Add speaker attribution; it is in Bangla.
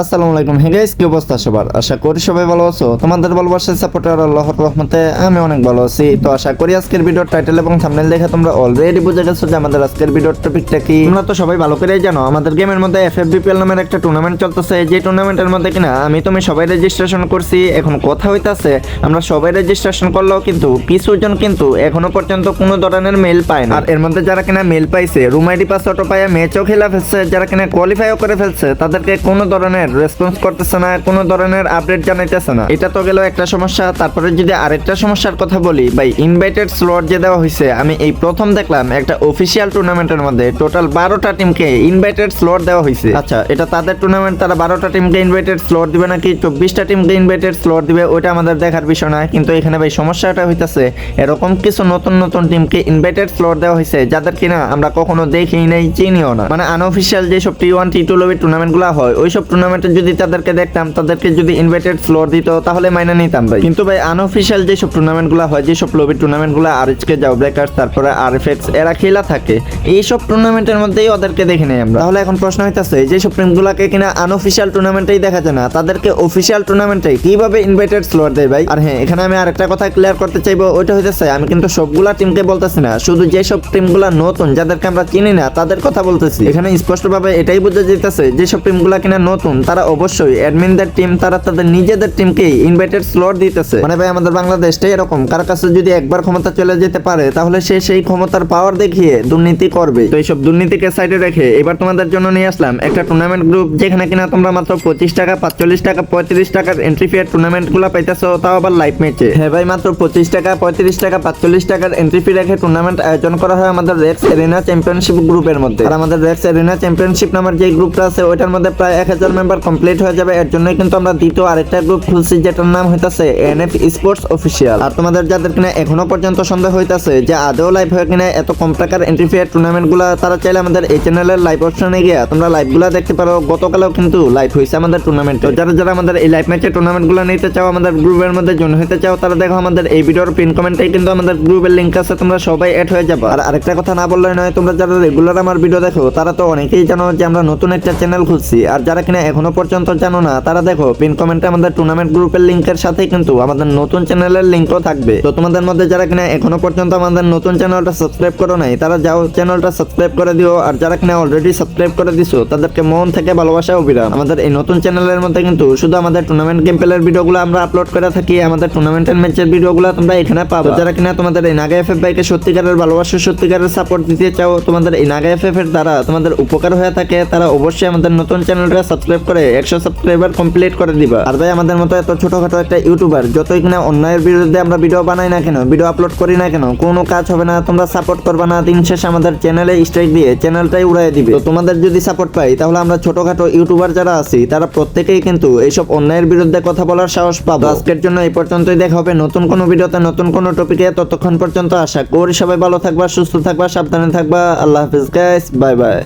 Speaker 1: আসসালামু আলাইকুম। হে গাইস কি অবস্থা সবার? আশা করি সবাই ভালো আছো। তোমাদের ভালোবাসার সাপোর্টার আল্লাহর রহমতে আমি অনেক ভালো আছি। তো আশা করি আজকের ভিডিওর টাইটেল এবং থাম্বনেল দেখে তোমরা অলরেডি বুঝে গেছো যে আমাদের আজকের ভিডিওর টপিকটা কি। তোমরা তো সবাই ভালো করেই জানো, আমাদের গেমের মধ্যে এফএফবিপিএল নামের একটা টুর্নামেন্ট চলতেছে। যে টুর্নামেন্টের মধ্যে কিনা আমি তুমি সবাই রেজিস্ট্রেশন করছি, এখন কথা হইতাছে, আমরা সবাই রেজিস্ট্রেশন করলেও কিন্তু কিছু জন কিন্তু এখনও পর্যন্ত কোনো ধরনের মেল পায় না। আর এর মধ্যে যারা কিনা মেল পাইছে রুম আইডি পাস অটো পায় ম্যাচও খেলা ফেলছে, যারা কিনা কোয়ালিফাইও করে ফেলছে, তাদেরকে কোনো ধরনের রেসপন্স করতেছে না, কোনো ধরনের আপডেট জানাইতেছে না। এটা তো গেল একটা সমস্যা, তারপরে যদি আরেকটা সমস্যার কথা বলি, ভাই ইনভাইটেড স্লট যে দেওয়া হয়েছে আমি এই প্রথম দেখলাম একটা অফিসিয়াল টুর্নামেন্টের মধ্যে টোটাল বারোটা টিমকে ইনভাইটেড স্লট দেওয়া হয়েছে আচ্ছা এটা তাদের টুর্নামেন্ট তারা বারোটা টিমকে ইনভাইটেড স্লট দিবে নাকি, চব্বিশটা টিমকে ইনভাইটেড স্লট দিবে, ওইটা আমাদের দেখার বিষয় না। কিন্তু এখানে ভাই, সমস্যাটা হইতেছে, এরকম কিছু নতুন নতুন টিমকে ইনভাইটেড স্লট দেওয়া হয়েছে যাদের কিনা আমরা কখনো দেখি নাই, চিনিও না। মানে আনঅফিসিয়াল যেসব টি ওয়ান টি টু লবির টুর্নামেন্টগুলো হয়, ওইসব টুর্নামেন্টে যদি তাদেরকে দেখতাম, তাদেরকে যদি ইনভাইটেড স্লট দিত, তাহলে মাইনে নিতাম ভাই। কিন্তু ভাই আনঅফিসিয়াল যেসব টুর্নামেন্টগুলো হয়, যেসব লবির টুর্নামেন্টগুলো আর কে যাও ব্রেকার্স তারপরে আর এফ এক্স এরা খেলা থাকে, এইসব টুর্নামেন্টের মধ্যেই ওদেরকে দেখি নাই আমরা। তাহলে এখন প্রশ্ন হইতাছে, যেসব টিমগুলোকে কিনা আনঅফিসিয়াল টুর্নামেন্টেই দেখা যায় না, তাদেরকে অফিসিয়াল টুর্নামেন্টে কীভাবে ইনভাইটেড স্লট দেয় ভাই? আর হ্যাঁ এখানে আমি আরেকটা কথা ক্লিয়ার করতে চাইব, ওইটা হইতেছে, আমি কিন্তু সবগুলা টিমকে বলতেছি না, শুধু যেসব টিমগুলা নতুন, যাদেরকে আমরা চিনি না, তাদের কথা বলতেছি। এখানে স্পষ্টভাবে এটাই বোঝা যেতেছে যেসব টিমগুলা কিনা নতুন তারা অবশ্যই অ্যাডমিনদের টিম তারা তাদের নিজেদের টিমকে ইনভাইটেড স্লট দিতেছে। মানে ভাই, আমাদের বাংলাদেশটাই এরকম। কার কাছে যদি একবার ক্ষমতা চলে যেতে পারে, তাহলে সে সেই ক্ষমতার পাওয়ার দেখিয়ে দুর্নীতি করবে। তো এইসব দুর্নীতিকে সাইডে রেখে এবার তোমাদের জন্য নিয়ে আসলাম একটা টুর্নামেন্ট গ্রুপ যেখানে কিনা তোমরা মাত্র পঁচিশ টাকা, পাঁচচল্লিশ টাকা, পঁয়ত্রিশ টাকার এন্ট্রি ফি টুর্নামেন্টগুলো পাইতেছো, তাও আবার লাইভ ম্যাচে হ্যাঁ ভাই, মাত্র পঁচিশ টাকা, পঁয়ত্রিশ টাকা, পাঁচচল্লিশ টাকার এন্ট্রি ফি রেখে টুর্নামেন্ট আয়োজন করা হয় আমাদের রেক্স এরিনা চ্যাম্পিয়নশিপ গ্রুপের মধ্যে। আর আমাদের রেক্স এরিনা চ্যাম্পিয়নশিপ নামের যে গ্রুপটা আছে, ওইটার মধ্যে প্রায় এক হাজার মেম্বার কমপ্লিট হয়ে যাবে, এর জন্যই কিন্তু আমরা দ্বিতীয় আরেকটা গ্রুপ খুলছি, যেটার নাম হইতাছে এনএফ স্পোর্টস অফিসিয়াল আর তোমাদের যাদের কিনা এখনও পর্যন্ত সন্দেহ হইতাছে যে আদৌ লাইভ হয়ে কিনা এত কম টাকার এন্ট্রি ফি টুর্নামেন্টগুলা, তারা চাইলে আমাদের এই চ্যানেলের লাইভ অপশনে গিয়ে তোমরা লাইভগুলা দেখতে পারো। গতকালও কিন্তু লাইভ হয়েছে আমাদের টুর্নামেন্ট যারা যারা আমাদের এই লাইভ ম্যাচের টুর্নামেন্টগুলো নিতে চাও, আমাদের গ্রুপের মধ্যে জয়েন হতে চাও, তারা দেখো আমাদের এই ভিডিওর পিন কমেন্টে কিন্তু আমাদের গ্রুপের লিংক আছে, তোমরা সবাই অ্যাড হয়ে যাবে। আর আরেকটা কথা না বললে নয়, তোমরা যারা রেগুলার আমার ভিডিও দেখো, তারা তো অনেকেই জানো যে আমরা নতুন একটা চ্যানেল খুলছি। আর যারা কিনা এখনও পর্যন্ত জানো না, তারা দেখো পিন কমেন্টে আমাদের টুর্নামেন্ট গ্রুপের লিংকের সাথে কিন্তু আমাদের নতুন চ্যানেলের লিংকও থাকবে। তো তোমাদের মধ্যে যারা কিনা এখনও পর্যন্ত আমাদের নতুন চ্যানেলটা সাবস্ক্রাইব করো নাই, তারা যাও চ্যানেলটা সাবস্ক্রাইব করে দিও, আর যারা কিনা অলরেডি সাবস্ক্রাইব করে দিছো, তাদেরকে মন থেকে ভালোবাসা অবিরাম আমাদের এই নতুন চ্যানেলের মধ্যে কিন্তু শুধু আমাদের টুর্নামেন্ট গেম প্লের ভিডিওগুলো আমরা আপলোড করে থাকি, আমাদের টুর্নামেন্টের ম্যাচের ভিডিওগুলো তোমরা এখানে পাবো। যারা কিনা তোমাদের এই নাগা এফ এফ বাইকে সত্যিকারের ভালোবাসা, সত্যিকারের সাপোর্ট দিতে চাও, তোমাদের এই নাগা এফ এফ এর দ্বারা তোমাদের উপকার হয়ে থাকে, তারা অবশ্যই আমাদের নতুন চ্যানেলটা সাবস্ক্রাইব করে একশো সাবস্ক্রাইবার কমপ্লিট করে দিবা। আর ভাই, আমাদের মতো এত ছোটখাটো একটা ইউটিউবার যতই কিনা অন্যায়ের বিরুদ্ধে আমরা ভিডিও বানাই না কেন ভিডিও আপলোড করি না কেন, কোনো কাজ হবে না, তোমরা সাপোর্ট করবে না, দিন শেষে আমাদের চ্যানেলে স্ট্রাইক দিয়ে চ্যানেলটাই উড়াই দিবে। তো তোমাদের যদি সাপোর্ট পাই, তাহলে আমরা ছোটখাটো ইউটিউবার যারা আছি, তারা প্রত্যেকেই কিন্তু এইসব অন্যায়ের বিরুদ্ধে কথা বলার সাহস পাবো। আজকের জন্য এই পর্যন্তই দেখা হবে নতুন কোনো ভিডিওতে নতুন কোনো টপিকে ততক্ষণ পর্যন্ত আশা করি সবাই ভালো থাকবা, সুস্থ থাকবা, সাবধানে থাকবা। আল্লাহ হাফিজ গাইস বাই বাই